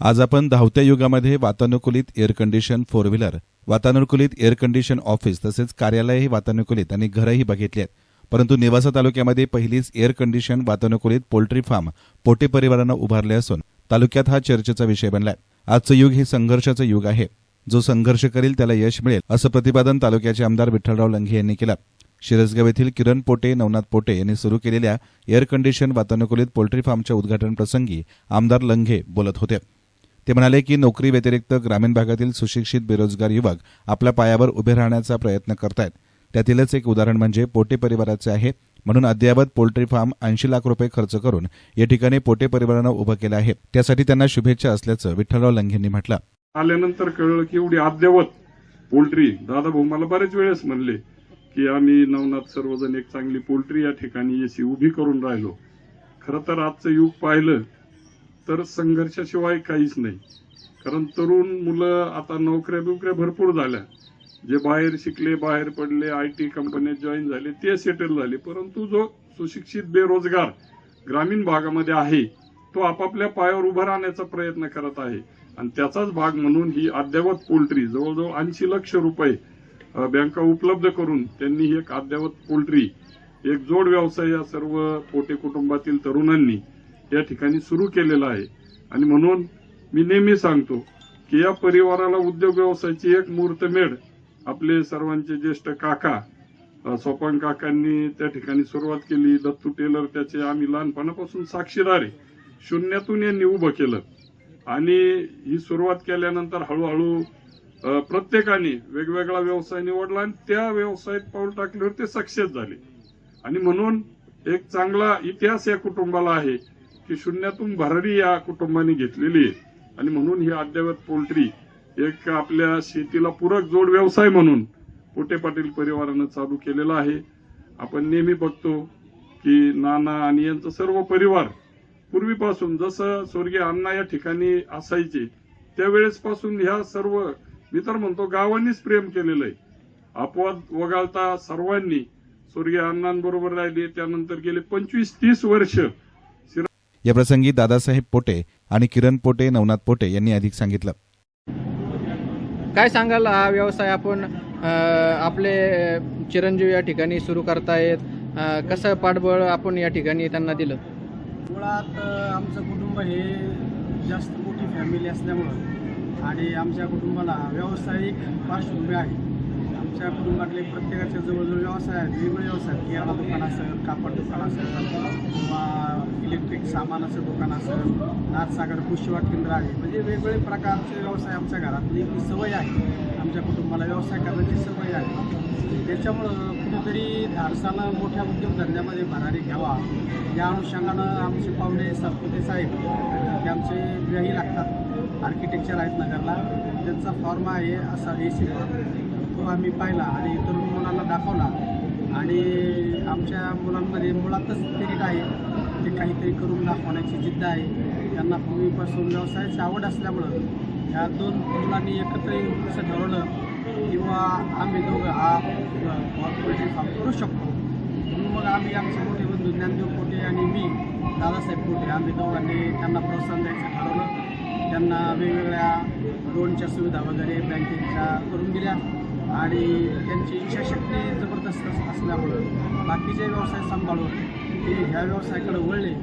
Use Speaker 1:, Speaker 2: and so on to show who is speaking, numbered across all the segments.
Speaker 1: आज आपण धावत्या युगामध्ये वातानुकूलित एअर कंडिशन फोर व्हीलर वातानुकूलित एअर कंडिशन ऑफिस तसेच कार्यालयही वातानुकूलित आणि घरही बघितली आहेत. परंतु नेवासा तालुक्यामध्ये पहिलीच एअर कंडिशन वातानुकूलित पोल्ट्री फार्म पोटे परिवारानं उभारले असून तालुक्यात हा चर्चेचा विषय बनलाय. आजचं युग हे संघर्षाचं युग आहे. जो संघर्ष करील त्याला यश मिळेल असं प्रतिपादन तालुक्याचे आमदार विठ्ठलराव लंघे यांनी केलं. शिरसगाव येथील किरण पोटे नवनाथ पोटे यांनी सुरू केलेल्या एअर कंडिशन वातानुकूलित पोल्ट्री फार्मच्या उद्घाटन प्रसंगी आमदार लंघे बोलत होते. ते म्हणाले की नोकरी व्यतिरिक्त ग्रामीण भागातील सुशिक्षित बेरोजगार युवक आपल्या पायावर उभे राहण्याचा प्रयत्न करतायत. त्यातीलच एक उदाहरण म्हणजे पोटे परिवाराचे आहे. म्हणून अद्ययावत पोल्ट्री फार्म ऐंशी लाख रुपये खर्च करून या ठिकाणी पोटे परिवारानं उभं केलं आहे. त्यासाठी त्यांना शुभेच्छा असल्याचं विठ्ठलराव लंघेंनी म्हटलं.
Speaker 2: आल्यानंतर कळलं की एवढी अद्ययावत पोल्ट्री दादा भाऊ मला बरेच वेळेस म्हणले की आम्ही नवनाथ सर्वजण एक चांगली पोल्ट्री या ठिकाणी एसी उभी करून राहिलो. खरं तर आजचं युग पाहिलं तर संघर्षाशिवाय काहीच नाही. कारण तरुण मुलं आता नोकऱ्या बिकऱ्या भरपूर झाल्या. जे बाहेर शिकले बाहेर पडले आय टी कंपन्यात जॉईन झाले ते सेटल झाले. परंतु जो सुशिक्षित बेरोजगार ग्रामीण भागामध्ये आहे तो आपापल्या पायावर उभा राहण्याचा प्रयत्न करत आहे. आणि त्याचाच भाग म्हणून ही अद्ययावत पोल्ट्री जवळजवळ ऐंशी लक्ष रुपये बँका उपलब्ध करून त्यांनी ही एक अद्ययावत पोल्ट्री एक जोड व्यवसाय या सर्व पोटे कुटुंबातील तरुणांनी या ठिकाणी सुरू केलेला आहे. आणि म्हणून मी नेहमी सांगतो की या परिवाराला उद्योग व्यवसायाची एक मुहूर्तमेढ आपले सर्वांचे ज्येष्ठ काका सोपान काकांनी त्या ठिकाणी सुरुवात केली. दत्तू टेलर त्याचे आम्ही लहानपणापासून साक्षीदार आहे. शून्यातून यांनी उभं केलं. आणि ही सुरुवात केल्यानंतर हळूहळू प्रत्येकाने वेगवेगळा व्यवसाय निवडला आणि त्या व्यवसायात पाऊल टाकल्यावर ते सक्सेस झाले. आणि म्हणून एक चांगला इतिहास या कुटुंबाला आहे. की शून्यातून भरारी या कुटुंबाने घेतलेली आहे. आणि म्हणून ही अद्ययावत पोल्ट्री एक आपल्या शेतीला पूरक जोड व्यवसाय म्हणून पोटे पाटील परिवारानं चालू केलेला आहे. आपण नेहमी बघतो की नाना आणि यांचा सर्व परिवार पूर्वीपासून जसं स्वर्गीय अण्णा या ठिकाणी असायचे त्यावेळेसपासून ह्या सर्व मी तर म्हणतो गावांनीच प्रेम केलेलं आहे. अपवाद वगळता सर्वांनी स्वर्गीय अण्णांबरोबर राहिले त्यानंतर गेले पंचवीस तीस वर्ष
Speaker 1: या प्रसंगी दादासाहेब पोटे आणि किरण पोटे नवनाथ पोटे यांनी अधिक सांगितलं.
Speaker 3: काय सांगाल हा व्यवसाय आपण? आपले चिरंजीव या ठिकाणी सुरू करतायत. कसं पाठबळ आपण या ठिकाणी त्यांना दिलं?
Speaker 4: मुळात आमचं कुटुंब हे जास्त मोठी फॅमिली असल्यामुळं आणि आमच्या कुटुंबाला व्यावसायिक पार्श्वभूमी आहे. आमच्या कुटुंबातले प्रत्येकाचे जवळजवळ व्यवसाय आहेत वेगवेगळे व्यवसाय आहेत. किराणा दुकान असेल कापड दुकान असेल किंवा इलेक्ट्रिक सामानाचं दुकान असेल नाथसागर कृषीवाट केंद्र आहे. म्हणजे वेगवेगळे प्रकारचे व्यवसाय आमच्या घरातली ती सवय आहे. आमच्या कुटुंबाला व्यवसाय करण्याची सवय आहे. त्याच्यामुळं कुठेतरी धारसानं मोठ्या उद्योगधंद्यामध्ये भरारी घ्यावा. या अनुषंगानं आमचे पाहुणे सरपुते साहेब ते आमचे गृही लागतात. आर्किटेक्चर आहेत नगरला. त्यांचा फॉर्म आहे असा ए सी तो आम्ही पाहिला आणि तरुण मुलांना दाखवला. आणि आमच्या मुलांमध्ये मुळातच स्पिरिट आहे ते काहीतरी करून दाखवण्याची जिद्द आहे. त्यांना पूर्वीपासून व्यवसायाची आवड असल्यामुळं ह्या दोन मुलांनी एकत्र येऊन कसं ठरवलं किंवा आम्ही दोघं हा पोल्ट्री फार्म करू शकतो. म्हणून मग आम्ही आमचे मोठे बंधू ज्ञानदेव कोटे आणि मी दादासाहेब कोटे आम्ही दोघांनी त्यांना प्रोत्साहन द्यायचं ठरवलं. त्यांना वेगवेगळ्या लोनच्या सुविधा वगैरे बँकिंगच्या करून दिल्या. आणि त्यांची इच्छाशक्ती जबरदस्त असल्यामुळं बाकीचे व्यवसाय सांभाळून ते ह्या व्यवसायाकडे वळले.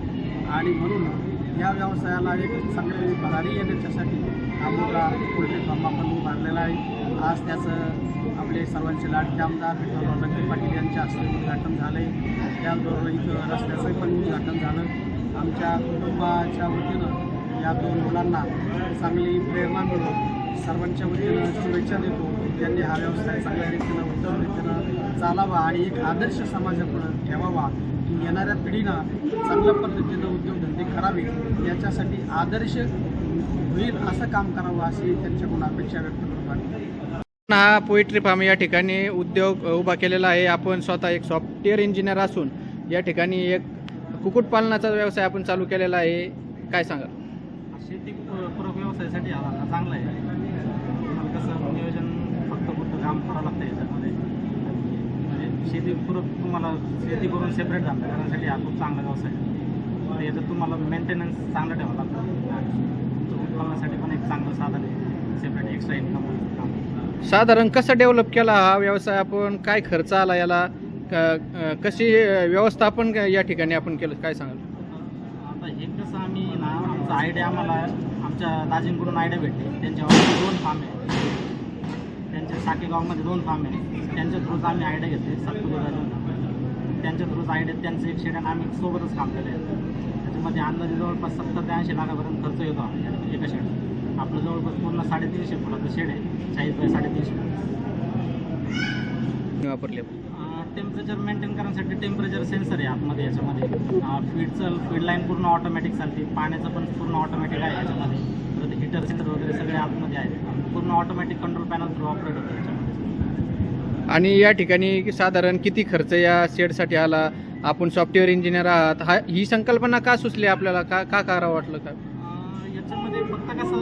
Speaker 4: आणि म्हणून या व्यवसायाला एक चांगली भरारी येण्याच्यासाठी हा मोठा पोल्ट्री फार्म आपण उभारलेला आहे. आज त्याचं आपले सर्वांचे लाडके आमदार विठ्ठलराव लंके पाटील यांच्या हस्ते उद्घाटन झालं आहे त्याचबरोबर इथं रस्त्याचं पण उद्घाटन झालं. आमच्या कुटुंबाच्या वतीनं या दोन मुलांना चांगली प्रेरणा मिळून सर्वांच्या वतीनं शुभेच्छा देतो. त्यांनी हा व्यवसाय चांगल्या रीतीनं उत्तम रीतीनं चालावा आणि एक आदर्श समाजापुढं ठेवावा की येणाऱ्या पिढीनं चांगल्या पद्धतीनं उद्योगधंदे करावे याच्यासाठी आदर्श होईल असं काम करावं अशी त्यांच्याकडून अपेक्षा व्यक्त करतो आणि
Speaker 3: हा पोएट्री फार्म या ठिकाणी उद्योग उभा केलेला आहे. आपण स्वतः एक सॉफ्टवेअर इंजिनियर असून या ठिकाणी एक कुक्कुटपालनाचा व्यवसाय आपण चालू केलेला आहे. काय सांगाल?
Speaker 5: शेती पूरक व्यवसायासाठी हा धंदा चांगला आहे तुम्हाला कसं नियोजन फक्त कुठं काम करावं लागतं याच्यामध्ये. म्हणजे शेतीपूरक तुम्हाला शेती करून सेपरेट धंदा करण्यासाठी हा खूप चांगला व्यवसाय आहे. तर याच्यात तुम्हाला मेंटेनन्स चांगलं ठेवावं लागतं. तुमचं उत्पन्नासाठी चांगलं साधन आहे. सेपरेट एक्स्ट्रा इन्कम काम.
Speaker 3: साधारण कसं डेव्हलप केला हा व्यवसाय आपण? काय खर्च आला याला? कशी व्यवस्थापन या ठिकाणी आपण केलं? काय सांगाल?
Speaker 5: आता हे कसं आम्ही ना आमचा आयडिया आम्हाला आमच्या दाजींकडून आयडिया भेटली. त्यांच्यावर दोन फार्म आहे. त्यांच्या साकेगावमध्ये दोन फार्म आहे त्यांच्या थ्रूच आम्ही आयडिया घेतले सातपुते दाजी त्यांच्या थ्रूच आयडिया त्यांचं एक शेड आम्ही सोबतच काम केलं आहे त्याच्यामध्ये अंदाजे जवळपास सत्तर ते ऐंशी लाखापर्यंत खर्च येतो या- एका शेड आपलं जवळपास पूर्ण साडेतीनशे फुटाचं शेड आहे. चाळीस बाय साडेतीनशे
Speaker 3: वापरले?
Speaker 5: टेम्परेचर मेंटेन करण्यासाठी टेम्परेचर सेन्सर आहे आतमध्ये याच्यामध्ये. फीडचं फीड लाईन पूर्ण ऑटोमॅटिक चालते. पाण्याचं पण पूर्ण ऑटोमॅटिक आहे याच्यामध्ये. परत हिटर सेन्सर वगैरे सगळे आतमध्ये आहेत. पूर्ण automatic control panel through operate होतं
Speaker 3: आणि या ठिकाणी साधारण किती खर्च या शेडसाठी आला? आपण सॉफ्टवेअर इंजिनियर आहात. हा ही संकल्पना का सुचली आपल्याला? का का करावं वाटलं का?
Speaker 5: याच्यामध्ये फक्त कसं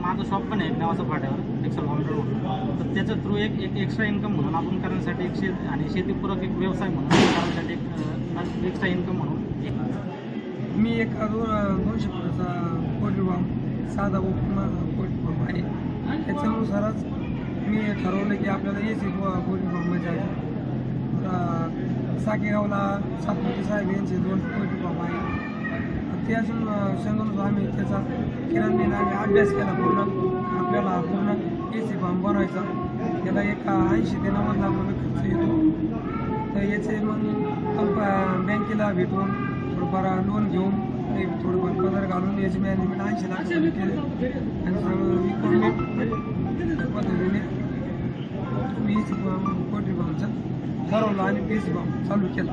Speaker 5: माझं शॉप पण आहे नेवासा फाट्यावर काउंटर म्हणून तर त्याच्या थ्रू एक एक एक्स्ट्रा इन्कम म्हणून आपण करण्यासाठी एक शेत आणि शेतीपूरक एक व्यवसाय म्हणून करण्यासाठी एक एक्स्ट्रा इन्कम म्हणून
Speaker 6: मी एक दोन दोनशे फुटाचा पोल्ट्री फार्म साधा माझा पोल्ट्री फार्म आहे. त्याच्यानुसारच मी ठरवलं की आपल्याला ए सी पोल्ट्री फॉर्म जायचं साकेगावला सातपुते साहेब यांचे दोन पोल्ट्री फॉर्म आहे. ते अजून संगणून आम्ही त्याचा किराणीने आम्ही अभ्यास केला पूर्ण. आपल्याला पूर्ण ए सी फार्म बनवायचा त्याला एक ऐंशी ते नव्वद लाख रुपये खर्च येतो. तर याचे मग बँकेला भेटून थोडंफार लोन घेऊन ते थोडंफार पगार घालून याची मॅनेजमेंट ऐंशी लाख रुपये केले. आणि सगळं विकून मी पद्धतीने मी पोल्ट्री फार्मचं ठरवलं आणि पी सी फार्म चालू केला.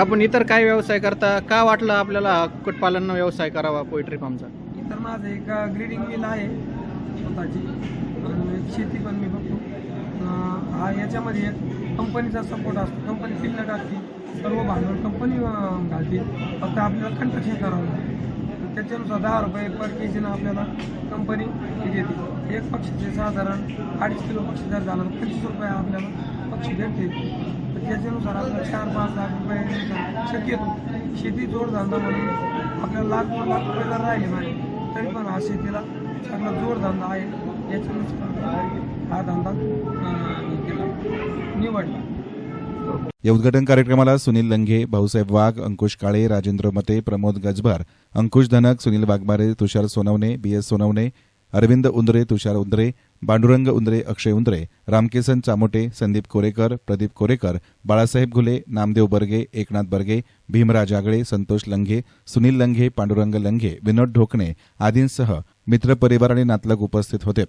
Speaker 3: आपण इतर काय व्यवसाय करता? का वाटलं आपल्याला कुक्कुटपालन व्यवसाय करावा पोल्ट्री फार्मचा?
Speaker 6: इतर माझं एक ग्रेडिंग मिल आहे स्वतःची. आणि शेती पण मी अं, हा याच्यामध्ये एक कंपनीचा सपोर्ट असतो. कंपनी पिल्लं टाकते सर्व भांडवल कंपनी घालते. फक्त आपल्याला कंट्रक्शन करावं लागतं. त्याच्यानुसार दहा रुपये पर के जीनं आपल्याला कंपनी देते. एक पक्षीचे साधारण अडीच किलो पक्षी जर झाला तर पंचवीस रुपये आपल्याला पक्षी भेटते. तर त्याच्यानुसार आपल्याला चार पाच लाख रुपये शक्यतो शेती जोडधंदा म्हणून आपल्याला लाख दोन लाख रुपये जर राहिले नाही तरी पण हा शेतीला चांगला जोडधंदा आहे. याच्यानुसार हा धंदा केला. निवडला.
Speaker 1: या उद्घाटन कार्यक्रमाला सुनील लंघे भाऊसाहेब वाघ अंकुश काळे राजेंद्र मते प्रमोद गजभार अंकुश धनक सुनील वाघमारे तुषार सोनवणे बी एस सोनवणे अरविंद उंदरे तुषार उंदरे पांडुरंग उंदरे अक्षय उंदरे रामकिसन चामोटे संदीप कोरेकर प्रदीप कोरेकर बाळासाहेब घुले नामदेव बर्गे एकनाथ बर्गे भीमराज आगळे संतोष लंघे सुनील लंघे पांडुरंग लंघे विनोद ढोकणे आदींसह मित्रपरिवार आणि नातलग उपस्थित होते.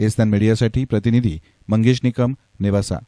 Speaker 1: एसनान मीडियासाठी प्रतिनिधी मंगेश निकम नेवासा.